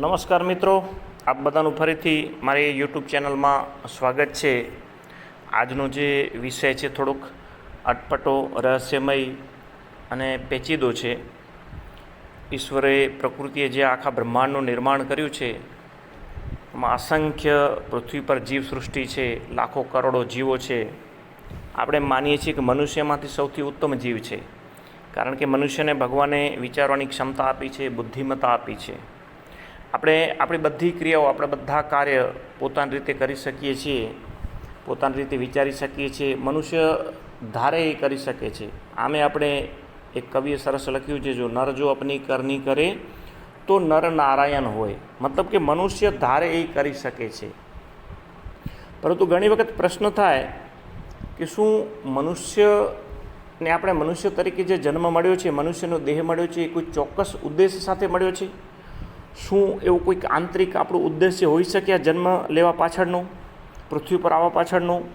નમસ્કાર મિત્રો, આપ બધાનું ફરીથી મારી યુટ્યુબ ચેનલમાં સ્વાગત છે. આજનો જે વિષય છે થોડોક અટપટો, રહસ્યમય અને પેચીદો છે. ઈશ્વરે પ્રકૃતિએ જે આખા બ્રહ્માંડનું નિર્માણ કર્યું છે, એમાં અસંખ્ય પૃથ્વી પર જીવસૃષ્ટિ છે, લાખો કરોડો જીવો છે. આપણે માનીએ છીએ કે મનુષ્યમાંથી સૌથી ઉત્તમ જીવ છે. કારણ કે મનુષ્યને ભગવાને વિચારવાની ક્ષમતા આપી છે, બુદ્ધિમત્તા આપી છે. આપણે આપણી બધી ક્રિયાઓ, આપણે બધા કાર્ય પોતાની રીતે કરી શકીએ છીએ, પોતાની રીતે વિચારી શકીએ છીએ, મનુષ્ય ધારે એ કરી શકે છે. આમે આપણે એક કવિએ સરસ લખ્યું છે, જો નર જો અપની કરની કરે, તો નર નારાયણ હોય. મતલબ કે મનુષ્ય ધારે એ કરી શકે છે. પરંતુ ઘણી વખત પ્રશ્ન થાય કે શું મનુષ્યને આપણે મનુષ્ય તરીકે જે જન્મ મળ્યો છે, મનુષ્યનો દેહ મળ્યો છે, એ કોઈ ચોક્કસ ઉદ્દેશ સાથે મળ્યો છે? શું એવું કોઈક આંતરિક આપણું ઉદ્દેશ્ય હોઈ શકે આ જન્મ લેવા પાછળનું, પૃથ્વી પર આવવા પાછળનું?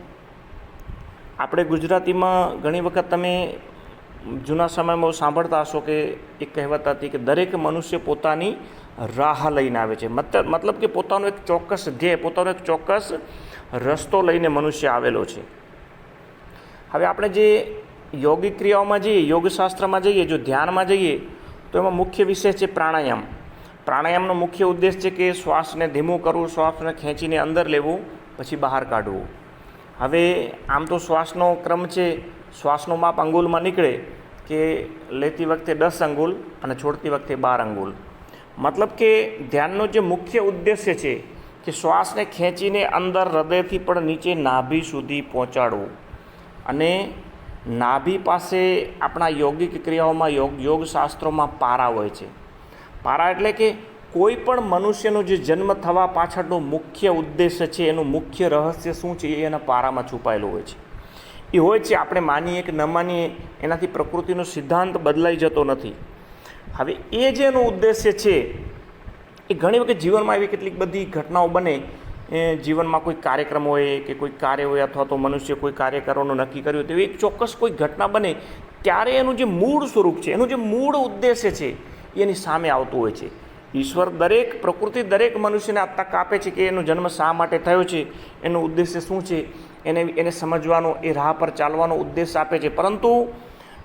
આપણે ગુજરાતીમાં ઘણી વખત તમે જૂના સમયમાં સાંભળતા હશો કે એક કહેવત હતી કે દરેક મનુષ્ય પોતાની રાહ લઈને આવે છે. મતલબ મતલબ કે પોતાનો એક ચોક્કસ ધ્યેય, પોતાનો એક ચોક્કસ રસ્તો લઈને મનુષ્ય આવેલો છે. હવે આપણે જે યોગિક ક્રિયાઓમાં જઈએ, યોગશાસ્ત્રમાં જઈએ, જો ધ્યાનમાં જઈએ, તો એમાં મુખ્ય વિષય છે પ્રાણાયામ. પ્રાણાયામનો મુખ્ય ઉદ્દેશ છે કે શ્વાસને ધીમું કરવું, શ્વાસને ખેંચીને અંદર લેવું, પછી બહાર કાઢવું. હવે આમ તો શ્વાસનો ક્રમ છે, શ્વાસનો માપ અંગુલમાં નીકળે કે લેતી વખતે દસ અંગુલ અને છોડતી વખતે બાર અંગુલ. મતલબ કે ધ્યાનનો જે મુખ્ય ઉદ્દેશ્ય છે કે શ્વાસને ખેંચીને અંદર હૃદયથી પણ નીચે નાભી સુધી પહોંચાડવું. અને નાભી પાસે આપણા યોગિક ક્રિયાઓમાં યોગ, યોગશાસ્ત્રોમાં પારા હોય છે. પારા એટલે કે કોઈ પણ મનુષ્યનો જે જન્મ થવા પાછળનો મુખ્ય ઉદ્દેશ્ય છે, એનું મુખ્ય રહસ્ય શું છે, એ એના પારામાં છુપાયેલું હોય છે. એ હોય છે, આપણે માનીએ કે ન માનીએ, એનાથી પ્રકૃતિનો સિદ્ધાંત બદલાઈ જતો નથી. હવે એ જે એનો ઉદ્દેશ્ય છે, એ ઘણી વખત જીવનમાં એવી કેટલીક બધી ઘટનાઓ બને. એ જીવનમાં કોઈ કાર્યક્રમ હોય કે કોઈ કાર્ય હોય અથવા તો મનુષ્ય કોઈ કાર્ય કરવાનું નક્કી કર્યું તો એક ચોક્કસ કોઈ ઘટના બને, ત્યારે એનું જે મૂળ સ્વરૂપ છે, એનું જે મૂળ ઉદ્દેશ્ય છે એની સામે આવતું હોય છે. ઈશ્વર દરેક પ્રકૃતિ દરેક મનુષ્યને આ તક આપે છે કે એનો જન્મ શા માટે થયો છે, એનો ઉદ્દેશ્ય શું છે, એને એને સમજવાનો, એ રાહ પર ચાલવાનો ઉદ્દેશ આપે છે. પરંતુ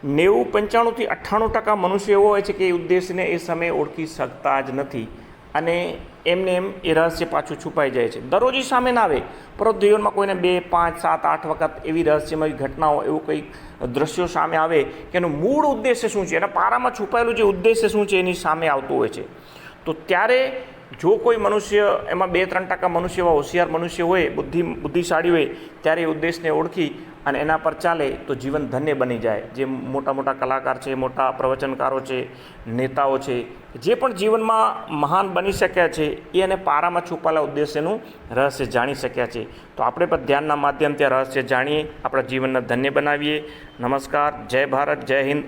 નેવું પંચાણુંથી અઠ્ઠાણું ટકા મનુષ્ય એવો હોય છે કે એ ઉદ્દેશને એ સમયે ઓળખી શકતા જ નથી. અને એમને એમ એ રહસ્ય પાછું છુપાઈ જાય છે. દરરોજ સામે ના આવે, પરંતુ જીવનમાં કોઈને બે, પાંચ, સાત, આઠ વખત એવી રહસ્યમય ઘટનાઓ, એવું કંઈક દ્રશ્યો સામે આવે કે એનું મૂળ ઉદ્દેશ્ય શું છે? એના પારામાં છુપાયેલું જે ઉદ્દેશ્ય શું છે, એની સામે આવતું હોય છે. તો ત્યારે જો કોઈ મનુષ્ય એમાં બે ત્રણ ટકા મનુષ્ય એવા હોશિયાર મનુષ્ય હોય, બુદ્ધિ, બુદ્ધિશાળી હોય, ત્યારે એ ઉદ્દેશને ઓળખી અને એના પર ચાલે તો જીવન ધન્ય બની જાય. જે મોટા મોટા કલાકાર છે, મોટા પ્રવચનકારો છે, નેતાઓ છે, જે પણ જીવનમાં મહાન બની શક્યા છે, એ એને પારામાં છુપાયેલા ઉદ્દેશ્યનું રહસ્ય જાણી શક્યા છે. તો આપણે પણ ધ્યાનના માધ્યમથી રહસ્ય જાણીએ, આપણા જીવનને ધન્ય બનાવીએ. નમસ્કાર, જય ભારત, જય હિન્દ.